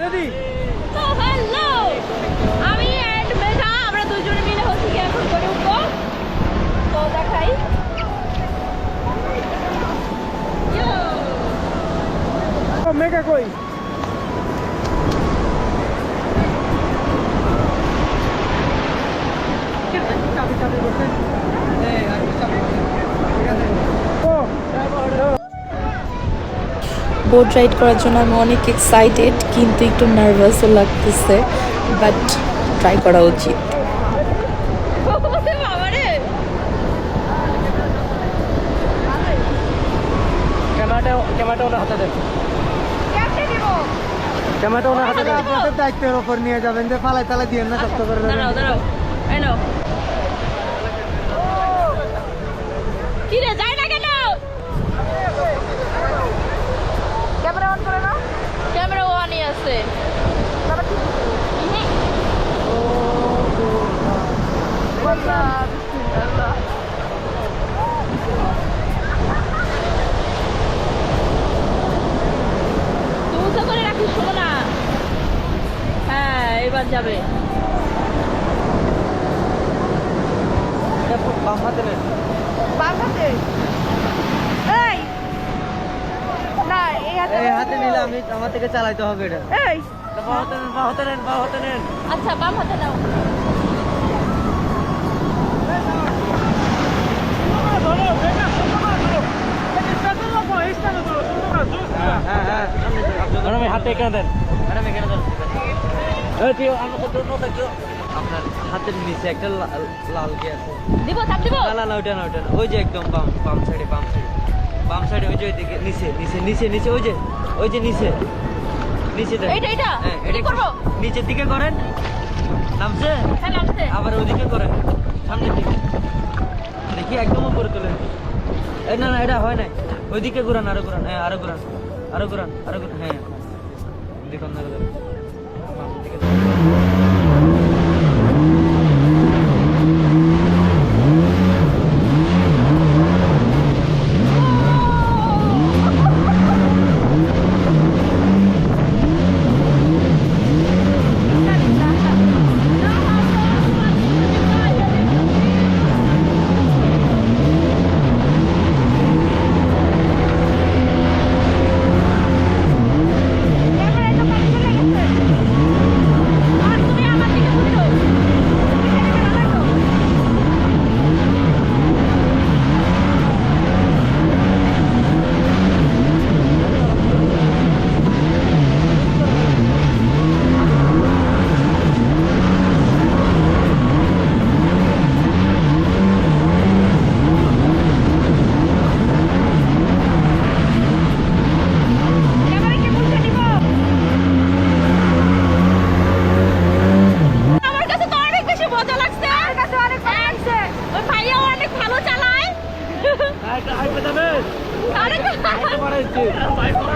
Ready তো hello! আমি and Megha আমরা দুজনে মিলে হচ্ছে কি এখন করে উঠবো। তো দেখাই! মেঘা কই? ও বোট রাইড করার জন্য আমি অনেক এক্সাইটেড কিন্তু একটু নার্ভাসও লাগতেছে বাট ট্রাই করা উচিত। ক্যামেরাটা ওনার হাতে দেন। আপনাদের দায়িত্বের উপর নিয়ে যাবেন যে ফালাই তালা দিয়ে না কষ্ট করে দাঁড়াও দাঁড়াও এই নাও। কি রে হ্যাঁ যাবে। বাম হাতে নেন। বাম হাতে এই! না এই হাতে এই হাতে নিলে আমি আমার থেকে চালাইতে হবে এটা। এই! বা হাতে নেন বা হাতে নেন বা হাতে নেন। আচ্ছা বাম হাতে নাও। হ্যাঁ হ্যাঁ ম্যাডাম হাতে এখানে দেন। ম্যাডাম এখানে দেন। আপনার হাতের নিচে একটা লাল আছে? দিব চাপ দিব? না না না না ওইটা না। ওই যে একদম বাম বাম সাইডে বাম সাইডে। বাম সাইডে ওই যে ওইদিকে নিচে নিচে নিচে নিচে ওই যে ওই যে নিচে। নিচে? হ্যাঁ এটা করব? নিচের দিকে করেন। নামছে? হ্যাঁ নামছে। আবার ওইদিকে করেন। সামনের দিকে। দেখি একদম উপরে তোলেন? এই না না এটা হয় নাই। ওইদিকে ঘুরান আরও ঘুরান। হ্যাঁ আরও ঘুরান। আরও ঘুরান আরও ঘুরান। হ্যাঁ। দেখুন না বাম দিকে অনেক না আমার কাছে